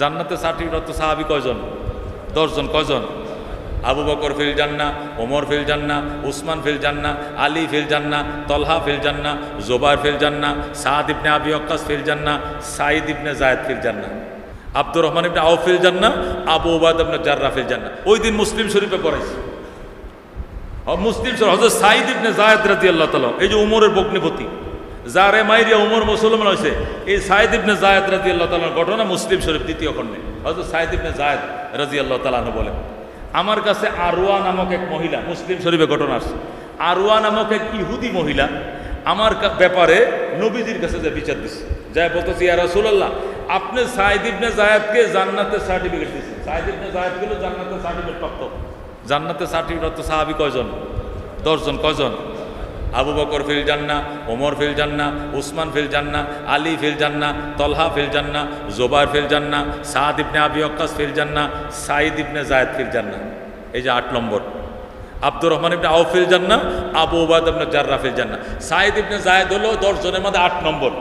জান্নাতে সার্টিফিকেট সাহাবি কয়জন? দশজন। কয়জন? আবু বকর ফিল জান্না ওমর ফিল জান্না উসমান ফিল জান্না আলী ফিল জান্না তলহা ফিল জান্না জোবার ফিল জান্না সাদ ইবনে আবি অক্কাস ফিল জান্না সাইদ ইবনে জায়দ ফিল জান্না আব্দুর রহমান ইবনে আউফ ফিল জান্না আবু ওবাদ ইবনে জাররা ফিল জান্না ওই দিন মুসলিম শরীফে পড়াইছে। মুসলিম শরীফ হজরত সাইদ ইবনে জায়দ রাদিয়াল্লাহু তাআলা, এই যে উমরের বগ্নিপতি। যারে মাইরিয়া উমর মুসলমান হয়েছে এই সাইদ ইবনে জায়দ রাদিয়াল্লাহু তাআলার ঘটনা মুসলিম শরীফ দ্বিতীয় খণ্ডে। হযরত সাইদ ইবনে জায়দ রাদিয়াল্লাহু তাআলা বলেন, আমার কাছে আরওয়া নামক এক মহিলা, মুসলিম শরীফে ঘটনা আসছে আরওয়া নামক এক ইহুদি মহিলা আমার ব্যাপারে নবীজির কাছে যে বিচার দিচ্ছে যাই বলতেছি, ইয়া রাসূলুল্লাহ, আপনি সাইদ ইবনে জায়দকে জান্নাতের সার্টিফিকেট দিচ্ছেন সাইদ ইবনে জায়দগুলো জান্নাতের সার্টিফিকেট প্রাপ্ত। জান্নাতের সার্টিফিকেট তো সাহাবি কয়জন? দশজন। কয়জন? আবু বকর ফিল জান্না ওমর ফিল জান্না উসমান ফিল জান্না আলী ফিল জান্না তলহা ফিল জান্না জোবার ফিল জান্না সাদ ইবনে আবি অক্কাস ফিল জান্না সাইদ ইবনে জায়দ ফিল জান্না এই যে আট নম্বর। আব্দুর রহমান ইবনে আউফ ফিল জান্না আবু ওবাদ ইবনে জাররা ফিল জান্না সাইদ ইবনে জায়দ হলো দশ জনের মধ্যে আট নম্বর।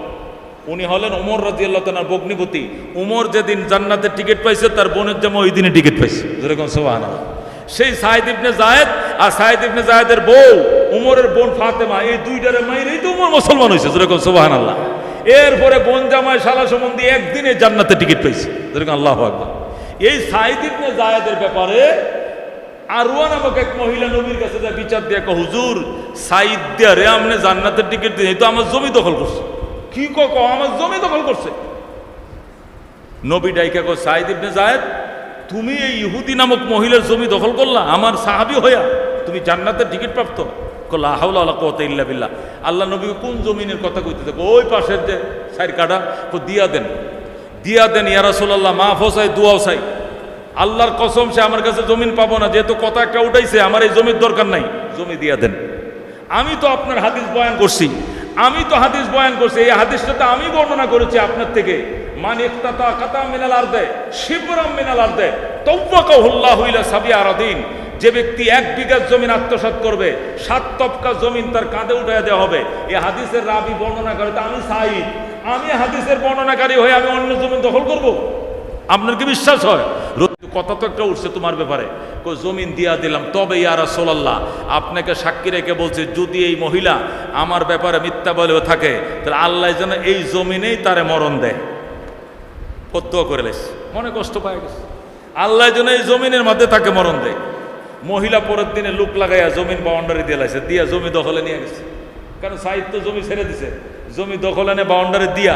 উনি হলেন ওমর রাজিয়াল্লাহ তালার বগ্নিপতি উমর যেদিন জান্নাতের টিকিট পাইছে, তার বোনের জামা ওই দিনে টিকিট পাইছে। যেরকম সোহান সেই সাইদ ইবনে জায়েদ আর সাইদ ইবনে জায়েদের বউ উমরের বোন ফাতেমা এই দুইটারে মাইরেই তো উমর মুসলমান হয়েছে যেরকম সোহান আল্লাহ এরপরে বোন জামায় শালা সম্বন্ধে একদিনে জান্নাতে টিকিট পাইছে যেরকম আল্লাহ আকবর। এই সাইদ ইবনে জায়েদের ব্যাপারে আরওয়া নামক এক মহিলা নবীর কাছে যা বিচার দিয়ে হুজুর সাইদ দিয়া রে আমনে জান্নাতের টিকিট দিয়ে তো আমার জমি দখল করছে। কি ক ক, আমার জমি দখল করছে? নবী ডাইকা কো সাইদ ইবনে জায়েদ তুমি এই ইহুদি নামক মহিলার জমি দখল করলা আমার সাহাবি হইয়া তুমি জান্নাতের টিকিট প্রাপ্ত। কল্লা হাউলা কত ইল্লা বিল্লা আল্লাহ নবী কোন জমিনের কথা কইতে দেখো ওই পাশের যে সাইড কাটা, তো দিয়া দেন। দিয়া দেন, ইয়া রাসূলুল্লাহ, মাফ হোসাই দুয়াও সাই। আল্লাহর কসম, সে আমার কাছে জমিন পাবো না, যেহেতু কথা একটা উঠাইছে, আমার এই জমির দরকার নাই। জমি দিয়া দেন। আমি তো আপনার হাদিস বয়ান করছি। আমি তো হাদিস বয়ান করছি। এই হাদিসটা তো আমি বর্ণনা করেছি আপনার থেকে। মান ইফতাতা কাতা মিনাল আরদে, শিবরাম মিনাল আরদে তওয়াকা হুল্লাহ ইলা সাবিয়া আরাদিন যে ব্যক্তি এক বিঘা জমিন আত্মসাৎ করবে, সাত তপকা জমিন তার কাঁধে উঠাইয়া দেওয়া হবে। এই হাদিসের রাবি বর্ণনা করে আমি সাইদ আমি হাদিসের বর্ণনাকারী হয়ে আমি অন্য জমিন দখল করব? আপনার কি বিশ্বাস হয়? কথা তো একটা উঠছে তোমার ব্যাপারে। জমিন দিয়া দিলাম, তবে ইয়ারা সোলাল্লাহ আপনাকে সাক্ষী রেখে বলছে, যদি এই মহিলা আমার ব্যাপারে মিথ্যা বলেও থাকে, তাহলে আল্লাহ যেন এই জমিনেই তারে মরণ দেয়। ফতুয়া করে লেছে। মনে কষ্ট পায় গেছে। আল্লাহ যেন এই জমিনের মধ্যে তাকে মরণ দেয়। মহিলা পরের দিনে লুক লাগাইয়া জমিন বাউন্ডারি দিয়ে লাইছে, দিয়া জমি দখলে নিয়ে গেছে। কারণ সাহিত্য জমি ছেড়ে দিছে, জমি দখলে নিয়ে বাউন্ডারি দিয়া,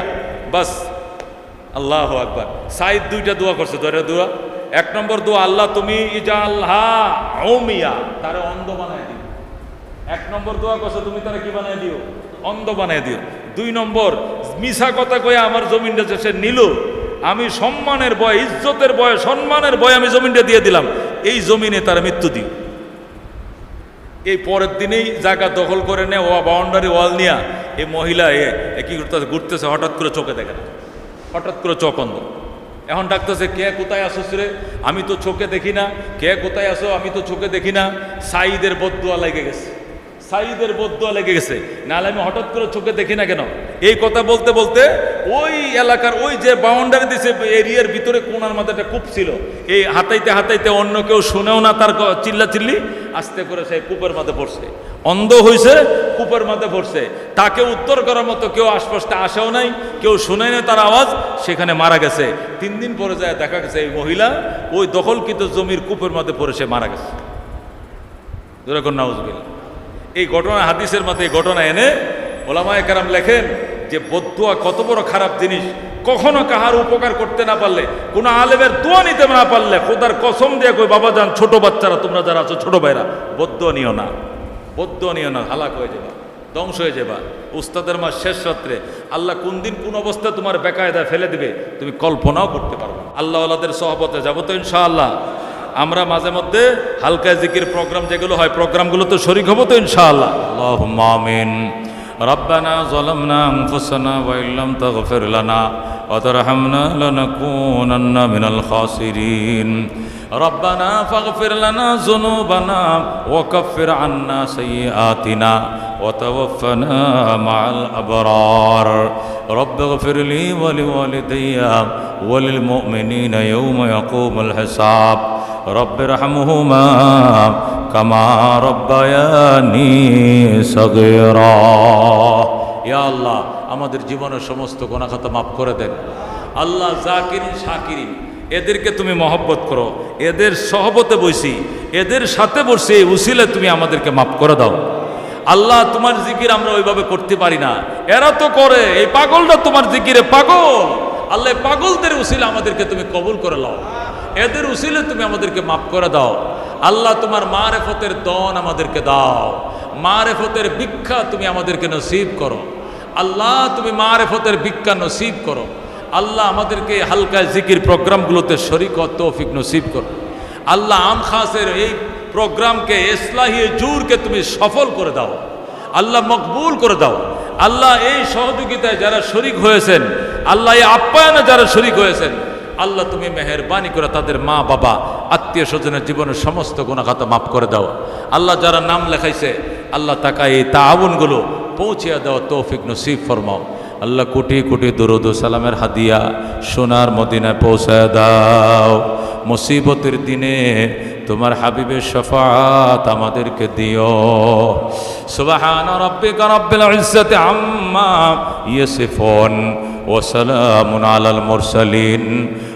বাস, আল্লাহ আকবার। সাইদ দুইটা দোয়া করছে, ধরে দোয়া। এক নম্বর দোয়া, আল্লাহ তুমি ইজালহা ওমিয়া তারে অন্ধ বানায় দিও। এক নম্বর দোয়া করছে, তুমি তারা কি বানায় দিও? অন্ধ বানায় দিও। দুই নম্বর মিশা কথা কয়ে আমার জমিনটা সে নিল, আমি সম্মানের বয়, ইজ্জতের বয়, সম্মানের বয় আমি জমিনটা দিয়ে দিলাম। এই জমিনে তার মৃত্যু দিও এই পরের দিনেই জায়গা দখল করে নে ও বাউন্ডারি ওয়াল নিয়া এই মহিলা এ কি করতেছে ঘুরতেছে, হঠাৎ করে চোখে দেখে না। হঠাৎ করে চোখ অন্ধ। এখন ডাকতেছে, কে কোথায় আসোস রে? আমি তো চোখে দেখি না। কে কোথায় আসো? আমি তো চোখে দেখি না। সাইদের বদুয়া লেগে গেছে। সাইদের বদুয়া লেগে গেছে। নাহলে আমি হঠাৎ করে চোখে দেখি না কেন? এই কথা বলতে বলতে ওই এলাকার ওই যে বাউন্ডারি দিছে, এরিয়ার ভিতরে কোনার একটা কূপ ছিল। এই হাতাইতে হাতাইতে অন্য কেউ শুনেও না তার চিল্লা চিল্লি আস্তে করে সে কূপের মধ্যে পড়ছে। অন্ধ হয়েছে কূপের মধ্যে পড়ছে। তাকে উত্তর করার মতো কেউ আশপাশটা আসেও নাই, কেউ শুনে নাই তার আওয়াজ, সেখানে মারা গেছে। তিন দিন পরে যায় দেখা গেছে এই মহিলা, ওই দখলকৃত জমির কূপের মধ্যে পড়ে সে মারা গেছে। যেরকম এই ঘটনা, হাদিসের মধ্যে এই ঘটনা এনে ওলামায় কারাম লেখেন যে বদুয়া কত বড় খারাপ জিনিস। কখনো কাহার উপকার করতে না পারলে, কোনো আলেমের দোয়া নিতে না পারলে খোদার কসম দিয়ে কই, বাবা যান ছোট বাচ্চারা, তোমরা যারা আছো, ছোট ভাইরা বদ্ধ নিও না। বদ্ধ নিও না, হালাক হয়ে যাবা, ধ্বংস হয়ে যাবা। উস্তাদের মা শেষ রাত্রে আল্লাহ কোন দিন কোন অবস্থায় তোমার বেকায়দায় ফেলে দিবে, তুমি কল্পনাও করতে পারবে। আল্লাহ আল্লাহদের সহবতে যাব তো ইনশাআল্লাহ। আমরা মাঝে মধ্যে হালকা জিকির প্রোগ্রাম যেগুলো হয় প্রোগ্রামগুলো তো শরিক হব তো ইনশাআল্লাহ। আল্লাহুম্মা আমিন। ربنا ظلمنا أنفسنا وإن لم تغفر لنا وترحمنا لنكونن من الخاسرين. ربنا فاغفر لنا ذنوبنا وكفر عنا سيئاتنا وتوفنا مع الأبرار. رب اغفر لي ولوالدي وللمؤمنين يوم يقوم الحساب. رب ارحمهما আল্লাহ, আমাদের জীবনের সমস্ত গোনাখাতা মাফ করে দেন। আল্লাহ জাকিরিন শাকিরিন এদেরকে তুমি মহব্বত করো। এদের সহবতে বসি, এদের সাথে বসে উসিলে তুমি আমাদেরকে মাফ করে দাও। আল্লাহ, তোমার জিকির আমরা ওইভাবে করতে পারি না। এরা তো করে, এই পাগলটা তোমার জিকিরে পাগল। আল্লাহ পাগলদের উসিলে আমাদেরকে তুমি কবুল করে লাও এদের উসিলে তুমি আমাদেরকে মাফ করে দাও। আল্লাহ তোমার মারেফতের দন আমাদেরকে দাও। মারেফতের ভিক্ষা তুমি আমাদেরকে নসিব করো। আল্লাহ তুমি মারেফতের ভিক্ষা নসিব করো। আল্লাহ আমাদেরকে হালকা জিকির প্রোগ্রামগুলোতে শরিক তৌফিক নসিব করো। আল্লাহ আম খাসের এই প্রোগ্রামকে, ইসলাহি জুরকে তুমি সফল করে দাও। আল্লাহ মকবুল করে দাও। আল্লাহ এই সহযোগিতায় যারা শরিক হয়েছেন, আল্লাহ এই আপ্যায়নে যারা শরিক হয়েছেন, আল্লাহ তুমি মেহরবানি করে তাদের মা বাবা আত্মীয় স্বজনের জীবনের সমস্ত গুণাখাতা মাফ করে দাও। আল্লাহ যারা নাম লেখাইছে, আল্লাহ তাকা এই তাউনগুলো পৌঁছিয়ে দাও তৌফিক নসিব ফরমাও। আল্লাহ কোটি কোটি দরুদ সালামের হাদিয়া সোনার মদিনায় পৌঁছায় দাও। মুসিবতের দিনে তোমার হাবিবের শফাত আমাদেরকে দিও। সুবহান রাব্বিকা রাব্বিল আম্মা আলাল মুরসালিন।